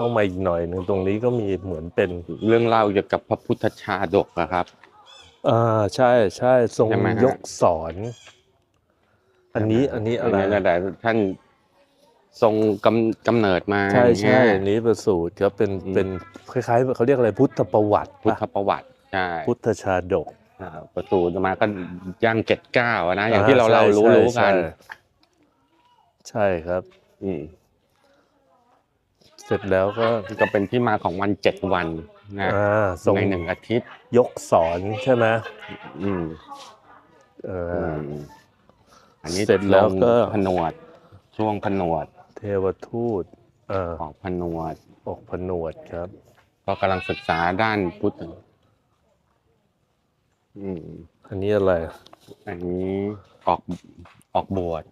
เข้ามาอีกหน่อยหนึ่งตรงนี้ก็มีเหมือนเป็นเรื่องเล่าเกี่ยวกับพระพุทธชาดกอะครับอ่าใช่ใช่ทรงใช่ไหมฮะ ยกสอน อันนี้อันนี้อะไรนแต่ท่านทรงกำกำเนิดมาใช่ใช่อย่างอันเงี้ย นี้ประสูตรครับเป็นอืม เป็นคล้ายๆเขาเรียกอะไรพุทธประวัติพุทธปะประวัติใช่พุทธชาดกอ่าประตูมาก็ย่างเจ็ดเก้าอะนะอย่างที่เราใช่เรารู้ใช่รู้กัน ใช่ใช่ครับ อืม เสร็จแล้วก็ก็เป็นที่มาของวันเจ็ดวันนะอ่าทรงในหนึ่งอาทิตย์ยกสอนใช่ไหมอืมเออือมอันนี้เสร็จแล้วก็ผนวด ช่วงผนวด เทวทูตเอ่าออกผนวดออกผนวดครับ ก็กำลังศึกษาด้านพุทธอืมอันนี้อะไร อันนี้ออกออกบวช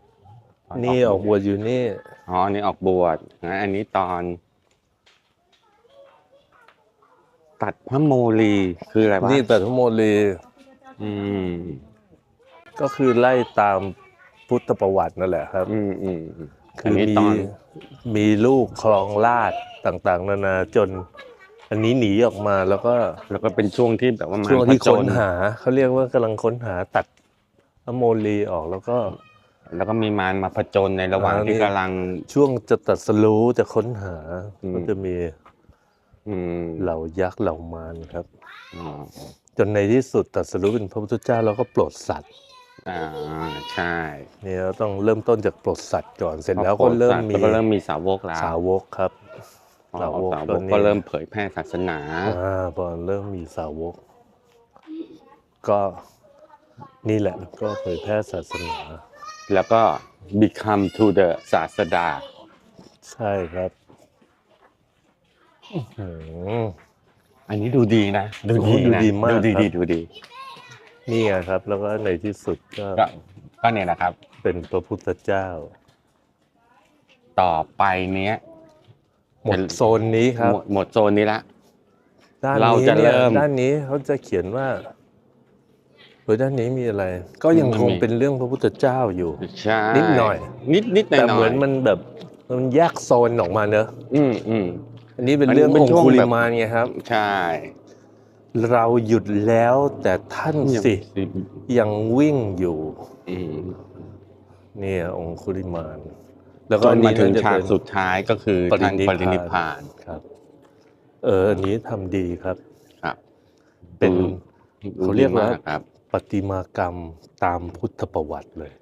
นี่ออกบวชอยู่นี่ อ๋ออันนี้ออกบวชนะอันนี้ตอน ตัดพระโมลีคืออะไรวะนี่แต่ทั้งหมดเลยอืม ก็คือไล่ตามพุทธประวัตินั่นแหละครับ อืมอืมอืมคือันอนี้มีตอนมีลูกคลองราชต่างๆ นานาจน อันนี้หนีออกมาแล้วก็แล้วก็เป็นช่วงที่แบบว่ามาช่วงที่ผจค้ญนหาเขาเรียกว่ากำลังค้นหาตัดอโมลีออกแล้วก็ แล้วก็มีมารมาผจญในระหว่างอ่านี่ที่ กำลัง ช่วงจะตัดสรู้จะค้นหา อืม ก็จะมีอืมเหล่ายักษ์เหล่ามารครับ อ๋อจนในที่สุดตัดสรู้เป็นพระพุทธเจ้าแล้วก็โปรดสัตว์อ่าใช่เนี่ยเราต้องเริ่มต้นจากโปรดสัตว์ก่อนเสร็จแล้วก็เริ่มมีแล้วก็เริ่มมีสาวกแล้วสาวกครับ อ๋อสาวกสาวตกอนนี้ ก็เริ่มเผยแพร่ศาสนา อ่าพอเริ่มมีสาวก ก็นี่แหละก็เผยแพร่ศาสนา แล้วก็ become to the ศาสดา ใช่ครับอื้อหืออันนี้ดูดีนะดูโอ้ดีดูนะดีมากดูดีครับ ดีดูดีนี่ไงครับ แล้วก็ในที่สุดก็ก็ก็เนี่ยนะครับ เป็นพระพุทธเจ้า ต่อไปเนี้ย หมดโซนนี้ครับ หมดหมดโซนนี้ละ ด้านเรานี้จะเนี่ยเริ่มด้านนี้เขาจะเขียนว่า เฮ้ยด้านนี้มีอะไร ก็ยังคงมันมีเป็นเรื่องพระพุทธเจ้าอยู่ใช่นิดหน่อย นิดนิดหน่อยแต่หน่อยเหมือนมันแบบมันแยกโซนออกมาเนอะอืมอืมอันนี้เป็นอันนี้เรื่องเป็นองช่วงคุลิแบบมานไงครับ ใช่ เราหยุดแล้วแต่ท่านสิ ยังวิ่งอยู่อืมเนี่ยองคุลิมาน แล้วจก็นอันมานี้ถึงน่จะฉากเป็นสุดท้ายก็คือปริท่านนิพปพานรินิพพานครับ เอออันนี้ทำดีครับ ครับ เป็นดู เขาเรียกว่าดูดีมครับปฏิมากรรมตามพุทธประวัติเลย